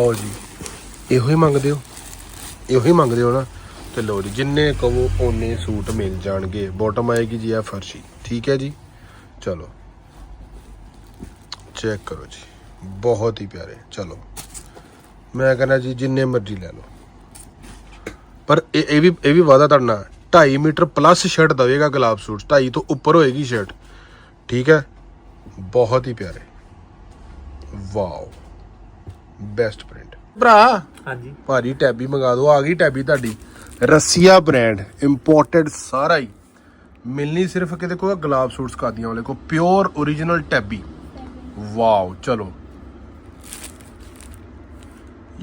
ਲਓ ਜੀ, ਇਹੋ ਹੀ ਮੰਗਦੇ ਹੋ? ਇਹੋ ਹੀ ਮੰਗਦੇ ਹੋ ਨਾ? ਤੇ ਲਓ ਜੀ, ਜਿੰਨੇ ਕਹੋ ਓਨੇ ਸੂਟ ਮਿਲ ਜਾਣਗੇ। ਬਾਟਮ ਆਏਗੀ ਜੀ ਆ ਫਰਸ਼ੀ। ਠੀਕ ਹੈ ਜੀ? ਚਲੋ। ਚੈੱਕ ਕਰੋ ਜੀ। ਬਹੁਤ ਹੀ ਪਿਆਰੇ। ਚਲੋ। ਮੈਂ ਕਹਿੰਦਾ ਜੀ, ਜਿੰਨੇ ਮਰਜ਼ੀ ਲੈ ਲਓ। ਪਰ ਇਹ ਇਹ ਵੀ ਇਹ ਵੀ ਵਾਦਾ ਤੁਹਾਡਾ 2.5 ਮੀਟਰ ਪਲੱਸ ਸ਼ਰਟ ਦਵੇਗਾ ਗੁਲਾਬ ਸੂਟ। 2.5 ਤੋਂ ਉੱਪਰ ਹੋਏਗੀ ਸ਼ਰਟ ਠੀਕ ਹੈ? ਬਹੁਤ ਹੀ ਪਿਆਰੇ। ਵਾਓ। ਬੈਸਟ ਪ੍ਰਿੰਟ ਭਰਾ। ਹਾਂਜੀ। ਭਾਰੀ ਟੈਬੀ ਮੰਗਾ ਦਿਓ। ਆ ਗਈ ਟੈਬੀ ਤੁਹਾਡੀ। ਰਸੀਆ ਬ੍ਰਾਂਡ ਇੰਪੋਰਟਡ ਸਾਰਾ ਹੀ। ਮਿਲਣੀ ਸਿਰਫ ਕਿਤੇ ਕੋਈ ਗੁਲਾਬ ਸੂਟਸ ਕਾਦੀਆਂ ਵਾਲੇ ਕੋ ਪਿਓਰ origignal ਟੈਬੀ। ਵਾਓ ਚਲੋ।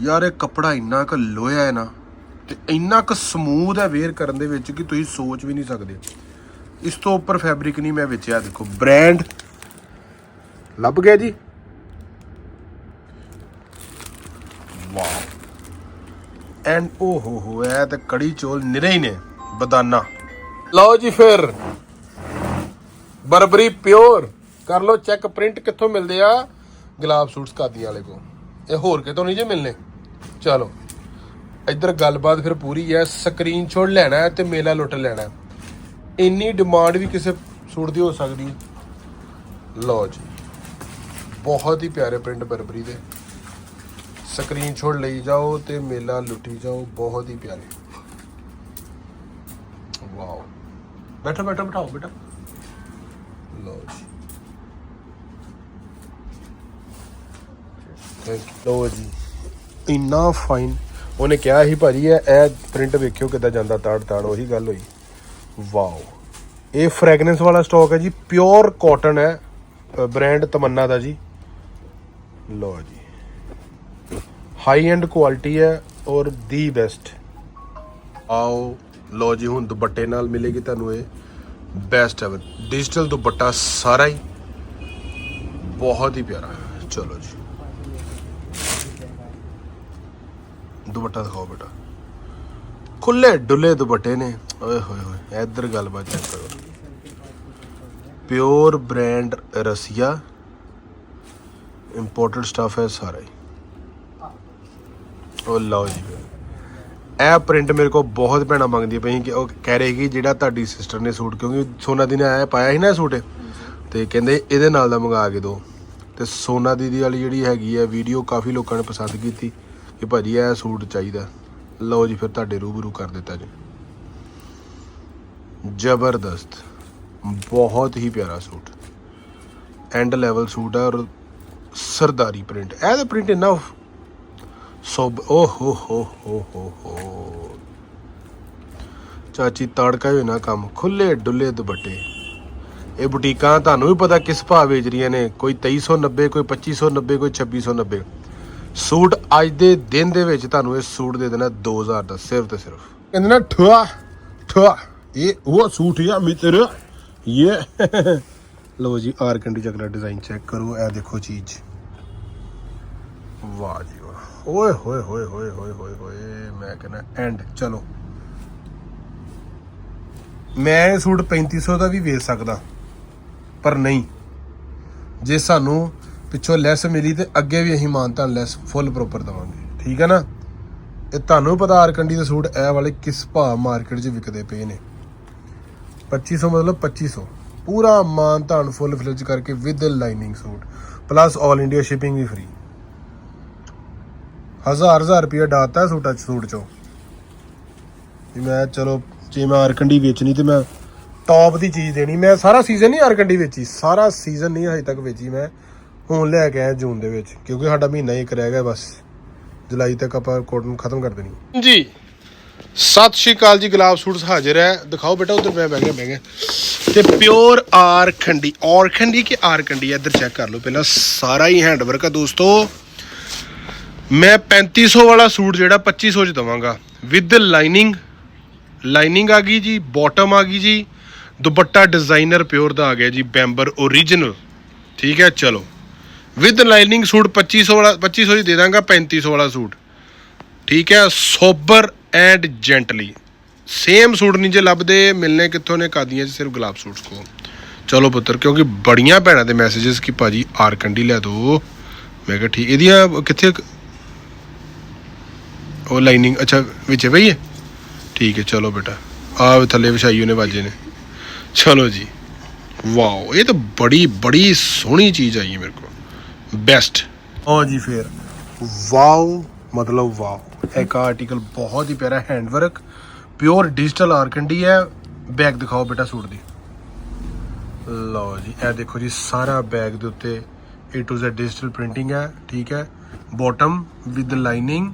ਯਾਰ ਇਹ ਕਪੜਾ ਇੰਨਾ ਕੁ ਲੋਇਆ ਹੈ ਨਾ ਤੇ ਇੰਨਾ ਕੁ ਸਮੂਥ ਹੈ ਵੇਅਰ ਕਰਨ ਦੇ ਵਿੱਚ ਕਿ ਤੁਸੀਂ ਸੋਚ ਵੀ ਨਹੀਂ ਸਕਦੇ। ਇਸ ਤੋਂ ਉੱਪਰ ਫੈਬਰਿਕ ਨਹੀਂ ਮੈਂ ਵੇਚਿਆ ਦੇਖੋ। ਬ੍ਰਾਂਡ ਲੱਭ ਗਿਆ ਜੀ। ਵਾਓ ਐਂਡ ਓ ਹੋ ਹੋ, ਇਹ ਤੇ ਕੜੀ ਚੋਲ ਨਿਰੇ ਹੀ ਨੇ, ਬਦਾਨਾ। ਲਓ ਜੀ ਫਿਰ। Burberry pure. ਕਰ ਲਓ ਚੈੱਕ, ਪ੍ਰਿੰਟ ਕਿੱਥੋਂ ਮਿਲਦੇ ਆ? ਗੁਲਾਬ ਸੂਟਸ ਕਾਦੀਆਂ ਵਾਲੇ ਕੋ ਇਹ ਹੋਰ ਕਿਤੋਂ ਨਹੀਂ ਜੇ ਮਿਲਨੇ? ਚਲੋ। ਇੱਧਰ ਗੱਲਬਾਤ ਫਿਰ ਪੂਰੀ ਹੈ ਸਕਰੀਨਸ਼ਾਟ ਲੈਣਾ ਹੈ ਤੇ ਮੇਲਾ ਲੁੱਟ ਲੈਣਾ ਹੈ। ਇੰਨੀ ਡਿਮਾਂਡ ਵੀ ਕਿਸੇ ਸੂਟ ਦੀ ਹੋ ਸਕਦੀ ਲਓ ਜੀ। ਬਹੁਤ ਹੀ ਪਿਆਰੇ ਪ੍ਰਿੰਟ ਬਰਬਰੀ ਦੇ। ਸਕਰੀਨਸ਼ਾਟ ਲਈ ਜਾਓ ਤੇ ਮੇਲਾ ਲੁੱਟੀ ਜਾਓ, ਬਹੁਤ ਹੀ ਪਿਆਰੇ। ਵਾਓ। ਬੈਠੋ ਬੈਠੋ, ਬਿਠਾਓ ਬੇਟਾ ਲਓ ਜੀ। ਲਓ ਜੀ। ਇੰਨਾ ਫਾਈਨ ਉਹਨੇ ਕਿਹਾ ਸੀ ਭਾਜੀ, ਇਹ ਇਹ ਪ੍ਰਿੰਟ ਵੇਖਿਓ ਕਿੱਦਾਂ ਜਾਂਦਾ ਤਾੜ ਤਾੜ, ਉਹੀ ਗੱਲ ਹੋਈ। ਵਾਓ। ਇਹ ਫ੍ਰੈਗਨੈਂਸ ਵਾਲਾ ਸਟਾਕ ਹੈ ਜੀ ਪਿਓਰ ਕਾਟਨ ਹੈ ਬ੍ਰਾਂਡ ਤਮੰਨਾ ਦਾ ਜੀ। ਲਓ ਜੀ। ਹਾਈ ਐਂਡ ਕੁਆਲਿਟੀ ਹੈ ਔਰ ਦੀ ਬੈਸਟ। ਆਓ ਲੋ ਜੀ, ਹੁਣ ਦੁਪੱਟੇ ਨਾਲ ਮਿਲੇਗੀ ਤੁਹਾਨੂੰ ਇਹ ਬੈਸਟ ਹੈ। ਡਿਜੀਟਲ ਦੁਪੱਟਾ ਸਾਰਾ ਹੀ ਬਹੁਤ ਹੀ ਪਿਆਰਾ ਚਲੋ ਜੀ। ਦੁਪੱਟਾ ਦਿਖਾਓ ਬੇਟਾ। ਖੁੱਲੇ ਡੁੱਲੇ ਦੁਪੱਟੇ ਨੇ। ਓਏ ਹੋਏ ਹੋਏ, ਇੱਧਰ ਗੱਲਬਾਤ ਚੈੱਕ ਕਰੋ। Pure brand ਰਸੀਆ। ਇੰਪੋਰਟਡ ਸਟਾਫ ਹੈ ਸਾਰਾ ਹੀ। ਉਹ ਲਓ ਜੀ। ਇਹ ਪ੍ਰਿੰਟ ਮੇਰੇ ਕੋਲ ਬਹੁਤ ਭੈਣਾਂ ਮੰਗਦੀਆਂ ਪਈ ਕਿ ਉਹ ਕਹਿ ਰਹੇ ਕਿ ਜਿਹੜਾ ਤੁਹਾਡੀ ਸਿਸਟਰ ਨੇ ਸੂਟ ਕਿਉਂਕਿ ਸੋਨਾ ਦੀ ਨੇ ਆਇਆ, ਪਾਇਆ ਸੀ ਨਾ ਇਹ ਸੂਟ ਤੇ ਕਹਿੰਦੇ ਇਹਦੇ ਨਾਲ ਦਾ ਮੰਗਾ ਕੇ ਦਿਓ ਤੇ ਸੋਨਾ ਦੀਦੀ ਵਾਲੀ ਜਿਹੜੀ ਹੈਗੀ ਹੈ ਵੀਡੀਓ ਕਾਫੀ ਲੋਕਾਂ ਨੇ ਪਸੰਦ ਕੀਤੀ ਕਿ ਭਾਜੀ ਇਹ ਸੂਟ ਚਾਹੀਦਾ। ਲਓ ਜੀ, ਫਿਰ ਤੁਹਾਡੇ ਰੂਬਰੂ ਕਰ ਦਿੱਤਾ ਜੀ। ਜ਼ਬਰਦਸਤ। ਬਹੁਤ ਹੀ ਪਿਆਰਾ ਸੂਟ ਐਂਡ ਲੈਵਲ ਸੂਟ ਹੈ ਔਰ ਸਰਦਾਰੀ ਪ੍ਰਿੰਟ ਇਹ ਇਹਦਾ ਪ੍ਰਿੰਟ ਇੰਨਾ ਸੋਬ ਓ ਹੋ ਹੋ ਹੋ ਹੋ ਹੋ। ਚਾਚੀ ਤੜਕਾ ਹੀ ਨਾ ਕੰਮ, ਖੁੱਲੇ ਡੁੱਲੇ ਦੁਪੱਟੇ। ਇਹ ਬੁਟੀਕਾਂ ਤੁਹਾਨੂੰ ਵੀ ਪਤਾ ਕਿਸ ਭਾਅ ਵੇਚ ਰਹੀਆਂ ਨੇ, ਕੋਈ 2390 ਕੋਈ 2590 ਕੋਈ 2690 ਸੂਟ ਅੱਜ ਦੇ ਦਿਨ ਦੇ ਵਿੱਚ ਤੁਹਾਨੂੰ ਇਹ ਸੂਟ ਦੇ ਦੇਣਾ 2000 ਦਾ, ਸਿਰਫ ਤੇ ਸਿਰਫ। ਕਹਿੰਦੇ ਨਾ ਠਾ ਠਾ ਇਹ ਉਹ ਸੂਟ ਹੈ ਮਿੱਤਰ। ਇਹ ਲੋ ਜੀ, ਆਰ ਕੰਡੀ ਚੱਕਰਾ ਡਿਜ਼ਾਈਨ ਚੈੱਕ ਕਰੋ, ਇਹ ਦੇਖੋ ਚੀਜ਼। ਵਾਹ ਜੀ ਓਏ ਹੋਏ ਹੋਏ ਹੋਏ ਹੋਏ ਹੋਏ ਹੋਏ, ਮੈਂ ਕਹਿੰਦਾ ਐਂਡ ਚਲੋ। ਮੈਂ ਇਹ ਸੂਟ 3500 ਦਾ ਵੀ ਵੇਚ ਸਕਦਾ, ਪਰ ਨਹੀਂ। ਜੇ ਸਾਨੂੰ ਪਿੱਛੋਂ ਲੈਸ ਮਿਲੀ ਤੇ ਅੱਗੇ ਵੀ ਅਸੀਂ ਮਾਨਤਾ ਲੈਸ ਫੁੱਲ ਪ੍ਰੋਪਰ ਦਵਾਂਗੇ। ਠੀਕ ਹੈ ਨਾ? ਇਹ ਤੁਹਾਨੂੰ ਪਤਾ ਆਰਕੰਡੀ ਦੇ ਸੂਟ ਇਹ ਵਾਲੇ ਕਿਸ ਭਾਅ ਮਾਰਕੀਟ ਚ ਵਿਕਦੇ ਪਏ ਨੇ। 2500 ਮਤਲਬ 2500 ਪੂਰਾ ਮਾਨ ਧਾਨ ਫੁੱਲ ਫਲੇਜ ਕਰਕੇ with lining suit. Plus 올 India shipping we free ਹਜ਼ਾਰ ਹਜ਼ਾਰ ਰੁਪਏ ਡਾਤਾ ਸੂਟਾਂ ਸੂਟ ਚੋਂ। ਵੀ ਮੈਂ ਚਲੋ, ਜੇ ਮੈਂ ਆਰਕੰਡੀ ਵੇਚਣੀ ਤੇ ਮੈਂ ਟੌਪ ਦੀ ਚੀਜ਼ ਦੇਣੀ। ਮੈਂ ਸਾਰਾ ਸੀਜ਼ਨ ਨਹੀਂ ਆਰਕੰਡੀ ਵੇਚੀ, ਸਾਰਾ ਸੀਜ਼ਨ ਨਹੀਂ ਹਜੇ ਤੱਕ ਵੇਚੀ ਮੈਂ। ਹੁਣ ਲੈ ਕੇ ਆਇਆ ਜੂਨ ਦੇ ਵਿੱਚ, ਕਿਉਂਕਿ ਸਾਡਾ ਮਹੀਨਾ ਇੱਕ ਰਹਿ ਗਿਆ ਬਸ। ਜੁਲਾਈ ਤੱਕ ਆਪਾਂ ਕੋਟਨ ਖਤਮ ਕਰ ਦੇਣੀ। ਜੀ, ਸਤਿ ਸ਼੍ਰੀ ਅਕਾਲ ਜੀ, ਗੁਲਾਬ ਸੂਟਸ ਹਾਜ਼ਰ ਹੈ। ਦਿਖਾਓ ਬੇਟਾ, ਉਧਰ ਮੈਂ ਬਹਿ ਗਿਆ ਬਹਿ ਗਿਆ। ਤੇ ਪਿਓਰ ਆਰਖੰਡੀ ਆਰਖੰਡੀ ਕਿ ਆਰਖੰਡੀ ਇੱਧਰ ਚੈੱਕ ਕਰ ਲਓ। ਪਹਿਲਾਂ ਸਾਰਾ ਹੀ ਹੈਂਡਵਰਕ ਆ ਦੋਸਤੋ। ਮੈਂ 3500 ਵਾਲਾ ਸੂਟ ਜਿਹੜਾ 2500 ਚ ਦਵਾਂਗਾ। ਵਿਦ ਲਾਈਨਿੰਗ ਲਾਈਨਿੰਗ ਆ ਗਈ ਜੀ ਬਾਟਮ ਆ ਗਈ ਜੀ। ਦੁਪੱਟਾ ਡਿਜ਼ਾਈਨਰ ਪਿਓਰ ਦਾ ਆ ਗਿਆ ਜੀ ਬੈਂਬਰ origignal ਠੀਕ ਹੈ, ਚਲੋ। ਵਿਦ ਲਾਈਨਿੰਗ ਸੂਟ 2500 ਵਾਲਾ 2500 ਚ ਦੇ ਦਾਂਗਾ 3500 ਵਾਲਾ ਸੂਟ। ਠੀਕ ਹੈ sober and gently same suit ਨਹੀਂ ਜੇ ਲੱਭਦੇ, ਮਿਲਨੇ ਕਿੱਥੋਂ ਨੇ ਕਾਦੀਆਂ ਚ, ਸਿਰਫ ਗੁਲਾਬ ਸੂਟਸ ਕੋ ਚਲੋ ਪੁੱਤਰ, ਕਿਉਂਕਿ ਬੜੀਆਂ ਭੈਣਾਂ ਦੇ ਮੈਸੇजेस ਕਿ ਭਾਜੀ ਆਰ ਕੰਡੀ ਲੈ ਦੋ। ਮੈਂ ਕਿਹਾ ਠੀਕ, ਇਹਦੀਆਂ ਕਿੱਥੇ ਉਹ ਲਾਈਨਿੰਗ, ਅੱਛਾ, ਵਿੱਚ ਪਈ ਹੈ? ਠੀਕ ਹੈ, ਚਲੋ ਬੇਟਾ। ਆ ਥੱਲੇ ਵਿਛਾਈ ਉਹਨੇ ਬਾਜੇ ਨੇ। ਚਲੋ ਜੀ। ਵਾਓ, ਇਹ ਤਾਂ ਬੜੀ ਬੜੀ ਸੋਹਣੀ ਚੀਜ਼ ਆਈ ਹੈ ਮੇਰੇ ਕੋਲ। ਬੈਸਟ ਓ ਜੀ, ਫੇਰ। ਵਾਓ, ਮਤਲਬ ਵਾਓ। ਇੱਕ ਆਰਟੀਕਲ ਬਹੁਤ ਹੀ ਪਿਆਰਾ ਹੈਂਡਵਰਕ ਪਿਓਰ ਡਿਜੀਟਲ ਆਰਕੰਡੀ ਹੈ। ਬੈਗ ਦਿਖਾਓ ਬੇਟਾ ਸੂਟ ਦੀ। ਲਓ ਜੀ, ਇਹ ਦੇਖੋ ਜੀ, ਸਾਰਾ ਬੈਗ ਦੇ ਉੱਤੇ A to Z digital printing ਹੈ, ਠੀਕ ਹੈ। ਬਾਟਮ ਵਿਦ ਲਾਈਨਿੰਗ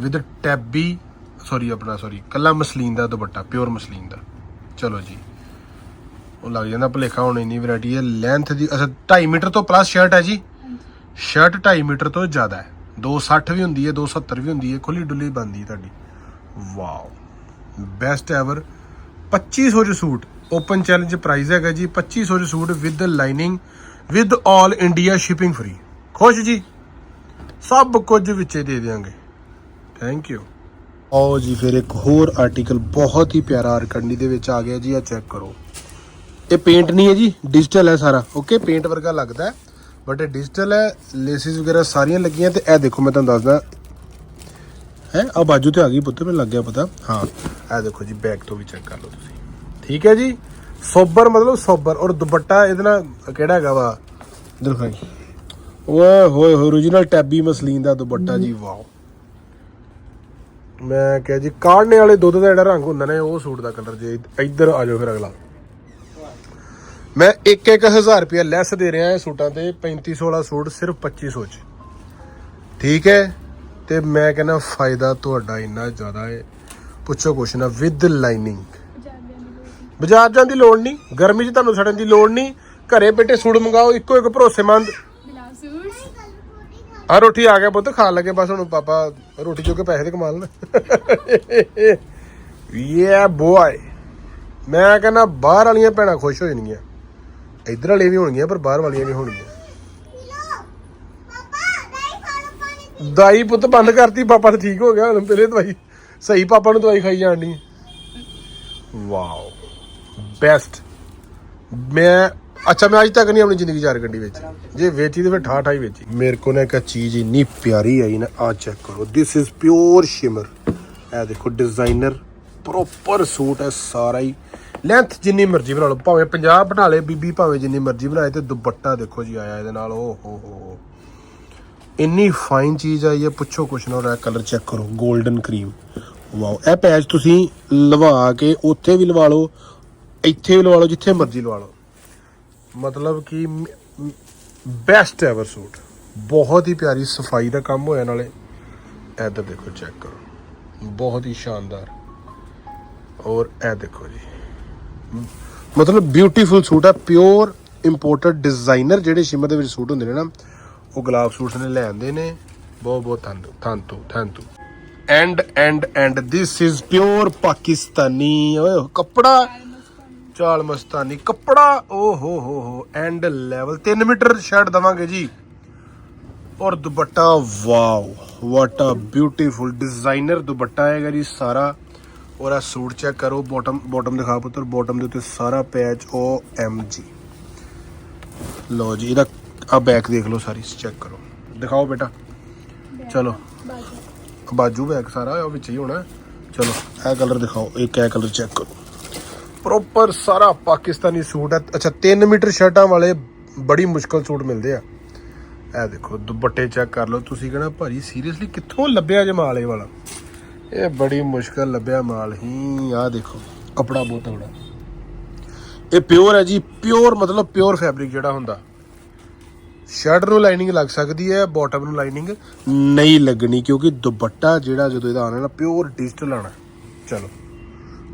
ਵਿਦ ਟੈਬੀ ਸੌਰੀ ਆਪਣਾ ਸੌਰੀ ਕੱਲਾ ਮਸਲੀਨ ਦਾ ਦੁਪੱਟਾ ਪਿਓਰ ਮਸਲੀਨ ਦਾ। ਚਲੋ ਜੀ। ਉਹ ਲੱਗ ਜਾਂਦਾ ਭਲੇਖਾ ਹੁਣ ਇੰਨੀ ਵੈਰਾਈਟੀ ਹੈ। ਲੈਂਥ ਦੀ ਅਸਾ 2.5 ਮੀਟਰ ਤੋਂ ਪਲੱਸ ਸ਼ਰਟ ਹੈ ਜੀ। ਸ਼ਰਟ 2.5 ਮੀਟਰ ਤੋਂ ਜ਼ਿਆਦਾ ਹੈ। 260 ਵੀ ਹੁੰਦੀ ਹੈ 270 ਵੀ ਹੁੰਦੀ ਹੈ। ਖੁੱਲੀ ਡੁੱਲੀ ਬਣਦੀ ਹੈ ਤੁਹਾਡੀ। ਵਾਓ ਬੈਸਟ ਐਵਰ 2500 ਚ ਸੂਟ। ਓਪਨ ਚੈਲੰਜ ਪ੍ਰਾਈਸ ਹੈਗਾ ਜੀ। 2500 ਚ suit with lining with 올 India shipping free ਖੁਸ਼ ਜੀ? ਸਭ ਕੁਝ ਵਿੱਚੇ ਦੇ ਦੇਵਾਂਗੇ ਥੈਂਕ ਯੂ ਆਓ ਜੀ ਫਿਰ ਇੱਕ ਹੋਰ ਆਰਟੀਕਲ ਬਹੁਤ ਹੀ ਪਿਆਰਾ ਆਰਕੰਡੀ ਦੇ ਵਿੱਚ ਆ ਗਿਆ ਜੀ ਆ ਚੈੱਕ ਕਰੋ। ਇਹ ਪੇਂਟ ਨਹੀਂ ਹੈ ਜੀ ਡਿਜੀਟਲ ਹੈ ਸਾਰਾ। ਓਕੇ ਪੇਂਟ ਵਰਗਾ ਲੱਗਦਾ ਹੈ ਬਟ ਇਹ ਡਿਜੀਟਲ ਹੈ ਲੇਸਿਸ ਵਗੈਰਾ ਸਾਰੀਆਂ ਲੱਗੀਆਂ ਤੇ ਇਹ ਦੇਖੋ, ਮੈਂ ਤੁਹਾਨੂੰ ਦੱਸਦਾ। ਹੈ ਆ ਬਾਜੂ ਤੇ ਆ ਗਈ ਪੁੱਤ, ਮੈਨੂੰ ਲੱਗ ਗਿਆ ਪਤਾ। ਹਾਂ, ਇਹ ਦੇਖੋ ਜੀ ਬੈਕ ਤੋਂ ਵੀ ਚੈੱਕ ਕਰ ਲਓ ਤੁਸੀਂ। ਠੀਕ ਹੈ ਜੀ? ਸੋਬਰ ਮਤਲਬ ਸੋਬਰ, ਔਰ ਦੁਪੱਟਾ ਇਹਦੇ ਨਾਲ ਕਿਹੜਾ ਹੈਗਾ ਵਾ? ਦੇਖੋ ਜੀ। ਓਏ ਹੋਏ ਹੋਏ origignal ਟੈਬੀ ਮਸਲੀਨ ਦਾ ਦੁਪੱਟਾ ਜੀ, ਵਾਓ। ਮੈਂ ਕਿਹਾ ਜੀ ਕਾੜਨੇ ਵਾਲੇ ਦੁੱਧ ਦਾ ਜਿਹੜਾ ਰੰਗ ਹੁੰਦਾ ਨੇ ਉਹ ਸੂਟ ਦਾ ਕਲਰ ਜੇ ਇੱਧਰ ਆ ਜਾਓ ਫਿਰ ਅਗਲਾ। ਮੈਂ 1-1000 ਰੁਪਏ ਲੈਸ ਦੇ ਰਿਹਾ ਇਹ ਸੂਟਾਂ ਤੇ 3500 ਵਾਲਾ ਸੂਟ ਸਿਰਫ 2500 ਚ। ਠੀਕ ਹੈ? ਤੇ ਮੈਂ ਕਹਿੰਦਾ ਫਾਇਦਾ ਤੁਹਾਡਾ ਇੰਨਾ ਜ਼ਿਆਦਾ ਹੈ। ਪੁੱਛੋ ਕੁਛ ਨਾ ਵਿਦ ਲਾਈਨਿੰਗ ਬਾਜ਼ਾਰ ਜਾਣ ਦੀ ਲੋੜ ਨਹੀਂ, ਗਰਮੀ 'ਚ ਤੁਹਾਨੂੰ ਸੜਨ ਦੀ ਲੋੜ ਨਹੀਂ, ਘਰੇ ਬੈਠੇ ਸੂਟ ਮੰਗਾਓ, ਇੱਕੋ ਇੱਕ ਭਰੋਸੇਮੰਦ ਆ ਰੋਟੀ ਆ ਗਿਆ ਪੁੱਤ, ਖਾਣ ਲੱਗੇ, ਬਸ ਹੁਣ ਪਾਪਾ ਰੋਟੀ ਚੋ ਕੇ ਪੈਸੇ ਤੇ ਕਮਾ ਲੈਣ। ਯੇ ਬੋਏ ਮੈਂ ਕਹਿੰਦਾ ਬਾਹਰ ਵਾਲੀਆਂ ਭੈਣਾਂ ਖੁਸ਼ ਹੋ ਜਾਣਗੀਆਂ। ਇੱਧਰ ਵਾਲੀਆਂ ਵੀ ਹੋਣਗੀਆਂ, ਪਰ ਬਾਹਰ ਵਾਲੀਆਂ ਵੀ ਹੋਣਗੀਆਂ। ਦਾਈ ਪੁੱਤ ਬੰਦ ਕਰਤੀ, ਪਾਪਾ ਤਾਂ ਠੀਕ ਹੋ ਗਿਆ ਹੁਣ ਪਹਿਲੇ ਦਵਾਈ। ਸਹੀ ਪਾਪਾ ਨੂੰ ਦਵਾਈ ਖਾਈ ਜਾਣੀ ਵਾਓ ਬੈਸਟ ਮੈਂ ਅੱਛਾ, ਮੈਂ ਅੱਜ ਤੱਕ ਨਹੀਂ ਆਪਣੀ ਜ਼ਿੰਦਗੀ ਚਾਰ ਗੱਡੀ ਵੇਚੀ। ਜੇ ਵੇਚੀ ਤੇ ਫਿਰ ਠਾ ਠਾਈ ਵੇਚੀ। ਮੇਰੇ ਕੋਲ ਨਾ ਇੱਕ ਚੀਜ਼ ਇੰਨੀ ਪਿਆਰੀ ਆਈ ਨਾ ਆ ਚੈੱਕ ਕਰੋ। ਥਿਸ ਇਜ਼ ਪਿਓਰ ਸ਼ਿਮਰ ਇਹ ਦੇਖੋ ਡਿਜ਼ਾਈਨਰ ਪ੍ਰੋਪਰ ਸੂਟ ਹੈ, ਸਾਰਾ ਹੀ। ਲੈਂਥ ਜਿੰਨੀ ਮਰਜ਼ੀ ਬਣਾ ਲਓ, ਭਾਵੇਂ 50 ਬਣਾ ਲੇ ਬੀਬੀ ਭਾਵੇਂ ਜਿੰਨੀ ਮਰਜ਼ੀ ਬਣਾਏ ਤੇ ਦੁਪੱਟਾ ਦੇਖੋ ਜੀ, ਆਇਆ ਇਹਦੇ ਨਾਲ ਓ ਹੋ ਹੋ ਹੋ ਇੰਨੀ ਫਾਈਨ ਚੀਜ਼ ਆਈ ਹੈ, ਪੁੱਛੋ ਕੁਛ ਨਾ, ਉਹਦਾ ਕਲਰ ਚੈੱਕ ਕਰੋ 골ਡਨ ਕਰੀਮ ਵਾਓ ਇਹ ਪੈਚ ਤੁਸੀਂ ਲਵਾ ਕੇ ਉੱਥੇ ਵੀ ਲਵਾ ਲਓ, ਇੱਥੇ ਵੀ ਲਵਾ ਲਓ, ਜਿੱਥੇ ਮਰਜ਼ੀ ਲਵਾ ਲਓ। ਮਤਲਬ ਕਿ ਬੈਸਟ ਐਵਰ ਸੂਟ ਬਹੁਤ ਹੀ ਪਿਆਰੀ ਸਫ਼ਾਈ ਦਾ ਕੰਮ ਹੋਇਆ ਨਾਲੇ। ਇੱਧਰ ਦੇਖੋ ਚੈੱਕ ਕਰੋ। ਬਹੁਤ ਹੀ ਸ਼ਾਨਦਾਰ। ਔਰ ਇਹ ਦੇਖੋ ਜੀ। ਮਤਲਬ ਬਿਊਟੀਫੁਲ ਸੂਟ ਹੈ ਪਿਓਰ ਇੰਪੋਰਟਡ ਡਿਜ਼ਾਈਨਰ ਜਿਹੜੇ ਸ਼ਿਮਰ ਦੇ ਵਿੱਚ ਸੂਟ ਹੁੰਦੇ ਨੇ ਨਾ, ਉਹ ਗੁਲਾਬ ਸੂਟਸ ਨੇ ਲੈ ਆਂਦੇ ਨੇ। ਬਹੁਤ ਬਹੁਤ ਧੰਨ, ਧੰਨੂ thank you and and and this is pure Pakistani. ਓਏ, ਕੱਪੜਾ ਚਾਲ ਮਸਤਾਨੀ। ਕੱਪੜਾ ਓ ਹੋ ਹੋ ਹੋ ਐਂਡ ਲੈਵਲ 3 ਮੀਟਰ ਸ਼ਰਟ ਦਵਾਂਗੇ ਜੀ। ਔਰ dupatta wow what a beautiful designer dupatta ਹੈਗਾ ਜੀ ਸਾਰਾ। ਔਰ ਆ ਸੂਟ ਚੈੱਕ ਕਰੋ ਬਾਟਮ ਬਾਟਮ ਦਿਖਾ ਪੁੱਤਰ ਬਾਟਮ ਦੇ ਉੱਤੇ ਸਾਰਾ ਪੈਚ ਓ ਐਮ ਜੀ ਲਓ ਜੀ ਇਹਦਾ ਆ ਬੈਕ ਦੇਖ ਲਓ ਸਾਰੀ ਚੈੱਕ ਕਰੋ। ਦਿਖਾਓ ਬੇਟਾ। ਚਲੋ। ਬਾਜੂ। ਬੈਕ ਸਾਰਾ ਉਹ ਵਿੱਚ ਹੀ ਹੋਣਾ। ਚਲੋ ਇਹ ਕਲਰ ਦਿਖਾਓ ਇੱਕ ਇਹ ਕਲਰ ਚੈੱਕ ਕਰੋ। ਪ੍ਰੋਪਰ ਸਾਰਾ ਪਾਕਿਸਤਾਨੀ ਸੂਟ ਹੈ। ਅੱਛਾ 3 ਮੀਟਰ ਸ਼ਰਟਾਂ ਵਾਲੇ ਬੜੀ ਮੁਸ਼ਕਲ ਸੂਟ ਮਿਲਦੇ ਆ। ਇਹ ਦੇਖੋ, ਦੁਪੱਟੇ ਚੈੱਕ ਕਰ ਲਓ। ਤੁਸੀਂ ਕਹਣਾ, ਭਾਜੀ ਸੀਰੀਅਸਲੀ ਕਿੱਥੋਂ ਲੱਭਿਆ ਜੇ ਮਾਲ ਇਹ ਵਾਲਾ? ਇਹ ਬੜੀ ਮੁਸ਼ਕਲ ਲੱਭਿਆ ਮਾਲ ਹੀ। ਆਹ ਦੇਖੋ, ਕਪੜਾ ਬਹੁਤ ਤਗੜਾ ਇਹ ਪਿਓਰ ਹੈ ਜੀ ਪਿਓਰ ਮਤਲਬ ਪਿਓਰ ਫੈਬਰਿਕ ਜਿਹੜਾ ਹੁੰਦਾ। ਸ਼ਰਟ ਨੂੰ ਲਾਈਨਿੰਗ ਲੱਗ ਸਕਦੀ ਹੈ ਬਾਟਮ ਨੂੰ ਲਾਈਨਿੰਗ ਨਹੀਂ ਲੱਗਣੀ, ਕਿਉਂਕਿ ਦੁਪੱਟਾ ਜਿਹੜਾ ਜਦੋਂ ਇਹਦਾ ਆਣਾ ਨਾ ਪਿਓਰ ਡਿਜੀਟਲ ਆਣਾ ਚਲੋ।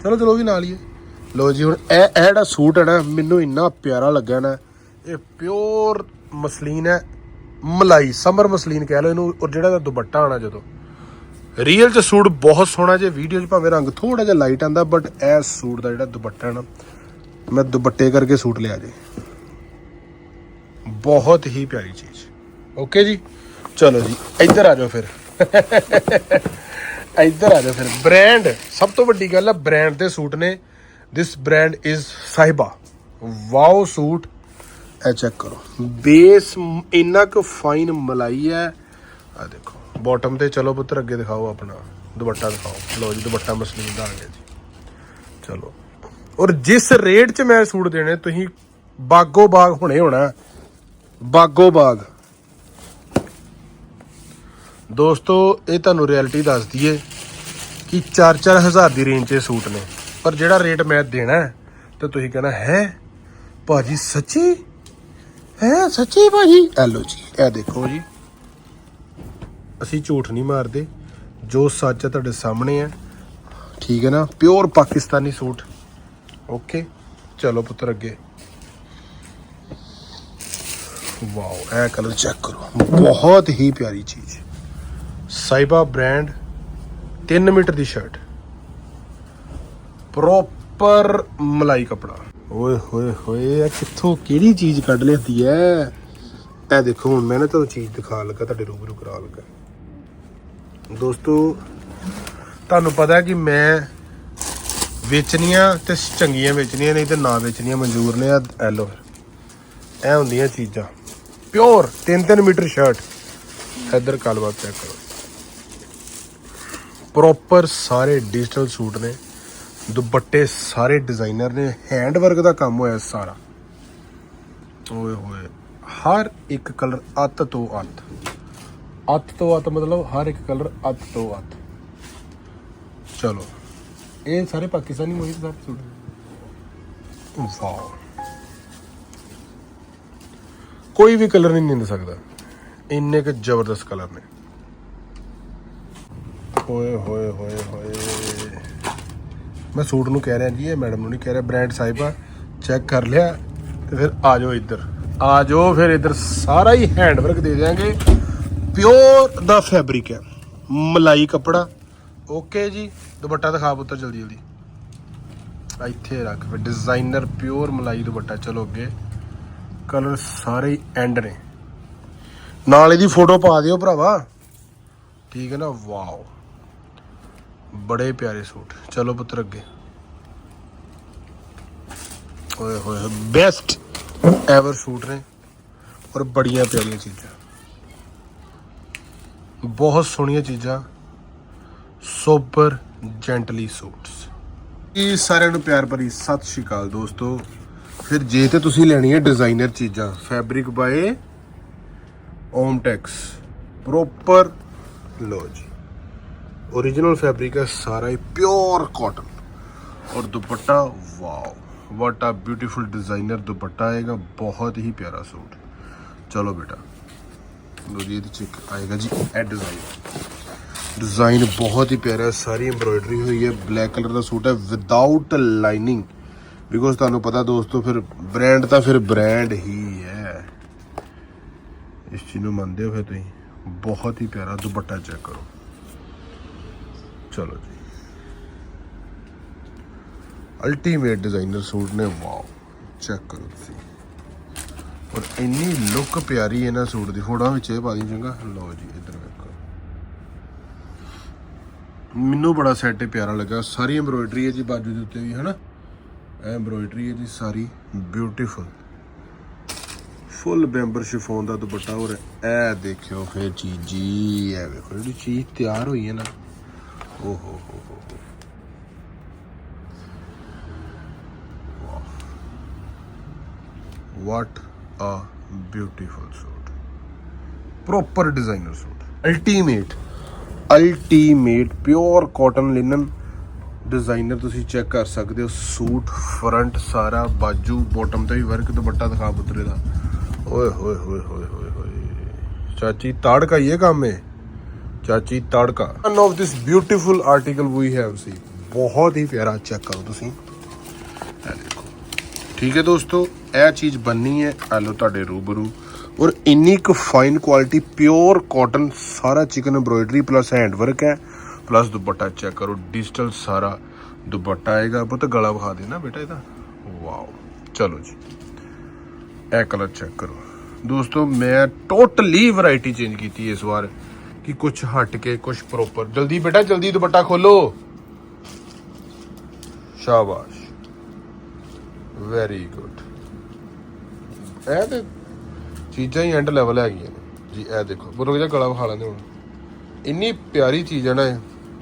ਚਲੋ ਚਲੋ ਵੀ ਨਾਲ ਹੀ ਹੈ। ਲੋ ਜੀ, ਹੁਣ ਇਹ ਇਹ ਜਿਹੜਾ ਸੂਟ ਹੈ ਨਾ, ਮੈਨੂੰ ਇੰਨਾ ਪਿਆਰਾ ਲੱਗਿਆ ਨਾ, ਇਹ ਪਿਓਰ ਮਸਲੀਨ ਹੈ, ਮਲਾਈ ਸਮਰ ਮਸਲੀਨ ਕਹਿ ਲਓ ਇਹਨੂੰ, ਔਰ ਜਿਹੜਾ ਇਹਦਾ ਦੁਪੱਟਾ ਆਣਾ ਜਦੋਂ। ਰੀਅਲ ਚ ਸੂਟ ਬਹੁਤ ਸੋਹਣਾ, ਜੇ ਵੀਡੀਓ ਚ ਭਾਵੇਂ ਰੰਗ ਥੋੜਾ ਜਿਹਾ ਲਾਈਟ ਆਂਦਾ ਬਟ ਇਹ ਸੂਟ ਦਾ ਜਿਹੜਾ ਦੁਪੱਟਾ ਹੈ ਨਾ, ਮੈਂ ਦੁਪੱਟੇ ਕਰਕੇ ਸੂਟ ਲਿਆ ਜੇ। ਬਹੁਤ ਹੀ ਪਿਆਰੀ ਚੀਜ਼। ਓਕੇ ਜੀ? ਚਲੋ ਜੀ, ਇੱਧਰ ਆ ਜਾਓ ਫਿਰ। ਇੱਧਰ ਆ ਜਾਓ ਫਿਰ। ਬ੍ਰਾਂਡ ਸਭ ਤੋਂ ਵੱਡੀ ਗੱਲ ਹੈ ਬ੍ਰਾਂਡ ਦੇ ਸੂਟ ਨੇ। This brand is Sahiba wow suit ਇਹ ਚੈੱਕ ਕਰੋ। ਬੇਸ ਇੰਨਾ ਕੁ ਫਾਈਨ ਮਲਾਈ ਹੈ। ਆ ਦੇਖੋ। ਬਾਟਮ ਤੇ ਚਲੋ ਪੁੱਤਰ, ਅੱਗੇ ਦਿਖਾਓ ਆਪਣਾ। ਦੁਪੱਟਾ ਦਿਖਾਓ। ਲਓ ਜੀ, ਦੁਪੱਟਾ ਮਸਲੀਨ ਦਾ ਆ ਗਿਆ ਜੀ। ਚਲੋ। ਔਰ ਜਿਸ ਰੇਟ 'ਚ ਮੈਂ ਸੂਟ ਦੇਣੇ, ਤੁਸੀਂ ਬਾਗੋ ਬਾਗ ਹੁਣੇ ਹੋਣਾ। ਬਾਗੋ ਬਾਗ। ਦੋਸਤੋ, ਇਹ ਤੁਹਾਨੂੰ ਰਿਐਲਿਟੀ ਦੱਸ ਦਈਏ ਕਿ 4-4 ਹਜ਼ਾਰ ਦੀ ਰੇਂਜ 'ਚ ਸੂਟ ਨੇ। ਪਰ ਜਿਹੜਾ ਰੇਟ ਮੈਂ ਦੇਣਾ ਹੈ, ਤਾਂ ਤੁਸੀਂ ਕਹਿਣਾ ਹੈ? ਭਾਜੀ ਸੱਚੀ? ਹੈ ਸੱਚੀ ਭਾਜੀ? ਇਹ ਲਓ ਜੀ ਇਹ ਦੇਖੋ ਜੀ। ਅਸੀਂ ਝੂਠ ਨਹੀਂ ਮਾਰਦੇ। ਜੋ ਸੱਚ ਹੈ ਤੁਹਾਡੇ ਸਾਹਮਣੇ ਹੈ ਠੀਕ ਹੈ ਨਾ? Pure Pakistani suit. ਓਕੇ ਚਲੋ ਪੁੱਤਰ ਅੱਗੇ। ਵਾਓ ਇਹ ਕਲਰ ਚੈੱਕ ਕਰੋ। ਬਹੁਤ ਹੀ ਪਿਆਰੀ ਚੀਜ਼। ਸਾਈਬਾ ਬ੍ਰਾਂਡ 3 ਮੀਟਰ ਦੀ ਸ਼ਰਟ ਪ੍ਰੋਪਰ ਮਲਾਈ ਕਪੜਾ। ਓਏ, ਹੋਏ ਹੋਏ, ਇਹ ਕਿੱਥੋਂ, ਕਿਹੜੀ ਚੀਜ਼ ਕੱਢ ਲੈਂਦੀ ਐ? ਇਹ ਦੇਖੋ, ਹੁਣ ਮੈਂ ਨਾ ਤੁਹਾਨੂੰ ਚੀਜ਼ ਦਿਖਾ ਲੱਗਾ, ਤੁਹਾਡੇ ਰੂਬਰੂ ਕਰਾ ਲੱਗਾ। ਦੋਸਤੋ, ਤੁਹਾਨੂੰ ਪਤਾ ਕਿ ਮੈਂ ਵੇਚਣੀਆਂ ਤੇ ਚੰਗੀਆਂ ਵੇਚਣੀਆਂ ਨਹੀਂ ਤੇ ਨਾ ਵੇਚਣੀਆਂ ਮਨਜ਼ੂਰ ਨੇ ਆ ਐਲੋ ਇਹ ਹੁੰਦੀਆਂ ਚੀਜ਼ਾਂ। ਪਿਓਰ 3-3 ਮੀਟਰ ਸ਼ਰਟ ਇੱਧਰ ਗੱਲਬਾਤ ਚੈੱਕ ਕਰੋ। ਪ੍ਰੋਪਰ ਸਾਰੇ ਡਿਜੀਟਲ ਸੂਟ ਨੇ। ਦੁਪੱਟੇ ਸਾਰੇ ਡਿਜ਼ਾਈਨਰ ਨੇ ਹੈਂਡ ਵਰਕ ਦਾ ਕੰਮ ਹੋਇਆ ਸਾਰਾ। ਓਏ ਹੋਏ, ਹਰ ਇੱਕ ਕਲਰ ਅੱਤ ਤੋਂ ਅੱਤ। ਅੱਤ ਤੋਂ ਅੱਤ ਮਤਲਬ ਹਰ ਇੱਕ ਕਲਰ ਅੱਤ ਤੋਂ ਅੱਤ। ਚਲੋ, ਇਹ ਸਾਰੇ ਪਾਕਿਸਤਾਨੀ ਮੋਹਿਤ ਸਾਰੇ ਸੂਟ। ਵਾਓ। ਕੋਈ ਵੀ ਕਲਰ ਨਹੀਂ ਨਿੰਦ ਸਕਦਾ। ਇੰਨੇ ਕੁ ਜ਼ਬਰਦਸਤ ਕਲਰ ਨੇ। ਓਏ ਹੋਏ ਹੋਏ ਹੋਏ। ਮੈਂ ਸੂਟ ਨੂੰ ਕਹਿ ਰਿਹਾ ਜੀ, ਇਹ ਮੈਡਮ ਨੂੰ ਨਹੀਂ ਕਹਿ ਰਿਹਾ, ਬ੍ਰਾਂਡ ਸਾਹਿਬਾ ਚੈੱਕ ਕਰ ਲਿਆ ਤੇ ਫਿਰ ਆ ਜਾਓ ਇੱਧਰ। ਆ ਜਾਓ, ਫਿਰ ਇੱਧਰ ਸਾਰਾ ਹੀ ਹੈਂਡਵਰਕ ਦੇ ਦਿਆਂਗੇ। ਪਿਓਰ ਦਾ ਫੈਬਰਿਕ ਹੈ। ਮਲਾਈ ਕੱਪੜਾ। ਓਕੇ ਜੀ, ਦੁਪੱਟਾ ਦਿਖਾ ਪੁੱਤਰ ਜਲਦੀ ਜਲਦੀ। ਇੱਥੇ ਰੱਖ ਫਿਰ ਡਿਜ਼ਾਈਨਰ ਪਿਓਰ ਮਲਾਈ ਦੁਪੱਟਾ। ਚਲੋ ਅੱਗੇ। ਕਲਰ ਸਾਰੇ ਹੀ ਐਂਡ ਨੇ। ਨਾਲ ਇਹਦੀ ਫੋਟੋ ਪਾ ਦਿਓ ਭਰਾਵਾ। ਠੀਕ ਹੈ ਨਾ? ਵਾਓ ਬੜੇ ਪਿਆਰੇ ਸੂਟ। ਚਲੋ ਪੁੱਤਰ ਅੱਗੇ। ਓਏ ਹੋਏ ਬੈਸਟ ਐਵਰ ਸੂਟ ਨੇ ਔਰ ਬੜੀਆਂ ਪਿਆਰੀਆਂ ਚੀਜ਼ਾਂ। ਬਹੁਤ ਸੋਹਣੀਆਂ ਚੀਜ਼ਾਂ। ਸੋਬਰ ਜੈਂਟਲੀ ਸੂਟਸ ਇਹ ਸਾਰਿਆਂ ਨੂੰ ਪਿਆਰ ਭਰੀ ਸਤਿ ਸ਼੍ਰੀ ਅਕਾਲ ਦੋਸਤੋ। ਫਿਰ ਜੇ ਤੇ ਤੁਸੀਂ ਲੈਣੀ ਹੈ ਡਿਜ਼ਾਈਨਰ ਚੀਜ਼ਾਂ ਫੈਬਰਿਕ ਬਾਏ ਓਮਟੈਕਸ ਪ੍ਰੋਪਰ ਲੋ ਜੀ। ओरिजिनल फैब्रिक है सारा ही प्योर कॉटन और dupatta wow what a beautiful designer dupatta आएगा बहुत ही प्यारा सूट चलो बेटा लो जी ਇਹਦੇ ਚ ਇੱਕ ਆਏਗਾ ਜੀ ਇਹ ਡਿਜ਼ਾਈਨ ਡਿਜ਼ਾਈਨ ਬਹੁਤ ਹੀ ਪਿਆਰਾ ਹੈ ਸਾਰੀ ਐਮਬ੍ਰੋਇਡਰੀ ਹੋਈ ਹੈ ਬਲੈਕ ਕਲਰ ਦਾ ਸੂਟ ਹੈ ਵਿਦਆਊਟ ਲਾਈਨਿੰਗ ਬਿਕੋਜ਼ ਤੁਹਾਨੂੰ ਪਤਾ ਦੋਸਤੋ ਫਿਰ ਬ੍ਰਾਂਡ ਤਾਂ ਫਿਰ ਬ੍ਰਾਂਡ ਹੀ ਹੈ ਇਸ ਚੀਜ਼ ਨੂੰ ਮੰਨਦੇ ਹੋ ਫਿਰ ਤੁਸੀਂ ਬਹੁਤ ਹੀ ਪਿਆਰਾ ਦੁਪੱਟਾ ਚੈੱਕ ਕਰੋ ਚਲੋ ਜੀ। ਅਲਟੀਮੇਟ ਡਿਜ਼ਾਈਨਰ ਸੂਟ ਨੇ, ਵਾਓ ਚੈੱਕ ਕਰੋ ਤੁਸੀਂ। ਔਰ ਇੰਨੀ ਲੁੱਕ ਪਿਆਰੀ ਹੈ ਸੂਟ ਦੀ, ਫੋਟੋਆਂ ਵਿੱਚ ਇਹ ਪਾ ਦੀ ਚੰਗਾ। ਲਓ ਜੀ, ਇੱਧਰ ਵੇਖੋ। ਮੈਨੂੰ ਬੜਾ ਸੈੱਟ ਪਿਆਰਾ ਲੱਗਾ। ਸਾਰੀ ਐਮਬ੍ਰੋਇਡਰੀ ਹੈ ਜੀ, ਬਾਜੂ ਦੇ ਉੱਤੇ ਵੀ, ਹਨਾ? ਐਮਬ੍ਰੋਇਡਰੀ ਹੈ ਜੀ, ਸਾਰੀ ਬਿਊਟੀਫੁਲ ਫੁੱਲ ਬੈਂਬਰ ਸ਼ਿਫੋਨ ਦਾ ਦੁਪੱਟਾ ਔਰ ਇਹ ਦੇਖਿਓ ਫੇਰ ਚੀਜ਼ ਜੀ, ਇਹ ਵੇਖੋ, ਜਿਹੜੀ ਚੀਜ਼ ਤਿਆਰ ਹੋਈ ਹੈ ਨਾ। ਓ ਹੋ ਹੋ ਹੋ what a beautiful suit proper designer suit ultimate ultimate pure cotton linen designer ਤੁਸੀਂ ਚੈੱਕ ਕਰ ਸਕਦੇ ਹੋ। ਸੂਟ ਫਰੰਟ ਸਾਰਾ, ਬਾਜੂ ਬਾਟਮ ਤੇ ਵੀ ਵਰਕ ਦੁਪੱਟਾ ਦਿਖਾ ਪੁੱਤਰੇ ਦਾ। ਓਏ, ਹੋਏ ਹੋਏ ਹੋਏ ਹੋਏ ਹੋਏ। ਚਾਚੀ ਤਾੜਕਾ ਕੰਮ ਏ ਚਾਚੀ ਤੜਕਾ। One of this beautiful article we have see ਬਹੁਤ ਹੀ ਪਿਆਰਾ ਚੈੱਕ ਕਰੋ ਤੁਸੀਂ। ਇਹ ਦੇਖੋ। ਠੀਕ ਹੈ ਦੋਸਤੋ, ਇਹ ਚੀਜ਼ ਬੰਨੀ ਹੈ। ਆ ਲਓ ਤੁਹਾਡੇ ਰੂਬਰੂ। ਔਰ ਇੰਨੀ ਕੁ ਫਾਈਨ ਕੁਆਲਿਟੀ ਪਿਓਰ ਕਾਟਨ ਸਾਰਾ chikan embroidery plus hand work ਹੈ। ਪਲੱਸ ਦੁਪੱਟਾ ਚੈੱਕ ਕਰੋ ਡਿਜੀਟਲ ਸਾਰਾ ਦੁਪੱਟਾ ਆਏਗਾ। ਪੁੱਤ ਗਲਾ ਵਿਖਾ ਦੇਣਾ ਬੇਟਾ ਇਹਦਾ। ਵਾਓ ਚਲੋ ਜੀ। ਇਹ ਕਲਰ ਚੈੱਕ ਕਰੋ। ਦੋਸਤੋ, ਮੈਂ ਟੋਟਲੀ ਵੈਰਾਈਟੀ ਚੇਂਜ ਕੀਤੀ ਇਸ ਵਾਰ। ਕਿ ਕੁਝ ਹਟ ਕੇ ਕੁਝ ਪ੍ਰੋਪਰ ਜਲਦੀ ਬੇਟਾ, ਜਲਦੀ ਦੁਪੱਟਾ ਖੋਲੋ। ਸ਼ਾਬਾਸ਼। ਵੈਰੀ ਗੁੱਡ ਇਹ ਤੇ ਚੀਜ਼ਾਂ ਹੀ ਐਂਡ ਲੈਵਲ ਹੈਗੀਆਂ ਨੇ। ਜੀ, ਇਹ ਦੇਖੋ। ਬੁਰਕ ਜਿਹਾ ਗਲਾ ਵਿਖਾ ਲੈਂਦੇ ਹੁਣ। ਇੰਨੀ ਪਿਆਰੀ ਚੀਜ਼ ਹੈ ਨਾ ਇਹ।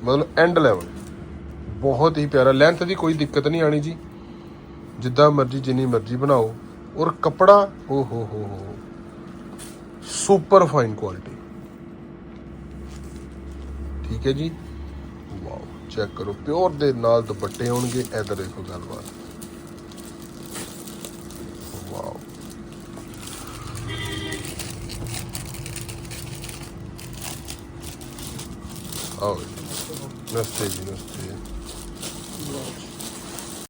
ਮਤਲਬ ਐਂਡ ਲੈਵਲ ਬਹੁਤ ਹੀ ਪਿਆਰਾ। ਲੈਂਥ ਦੀ ਕੋਈ ਦਿੱਕਤ ਨਹੀਂ ਆਣੀ ਜੀ। ਜਿੱਦਾਂ ਮਰਜ਼ੀ, ਜਿੰਨੀ ਮਰਜ਼ੀ ਬਣਾਓ। ਔਰ ਕੱਪੜਾ ਓ ਹੋ ਹੋ ਹੋ ਸੁਪਰ ਫਾਈਨ ਕੁਆਲਿਟੀ ਠੀਕ ਹੈ ਜੀ? ਵਾਓ ਚੈੱਕ ਕਰੋ। ਪਿਓਰ ਦੇ ਨਾਲ ਦੁਪੱਟੇ ਹੋਣਗੇ ਇਧਰ ਦੇਖੋ ਗੱਲਬਾਤ। ਵਾਓ। ਆਓ ਜੀ। ਨਮਸਤੇ ਜੀ, ਨਮਸਤੇ।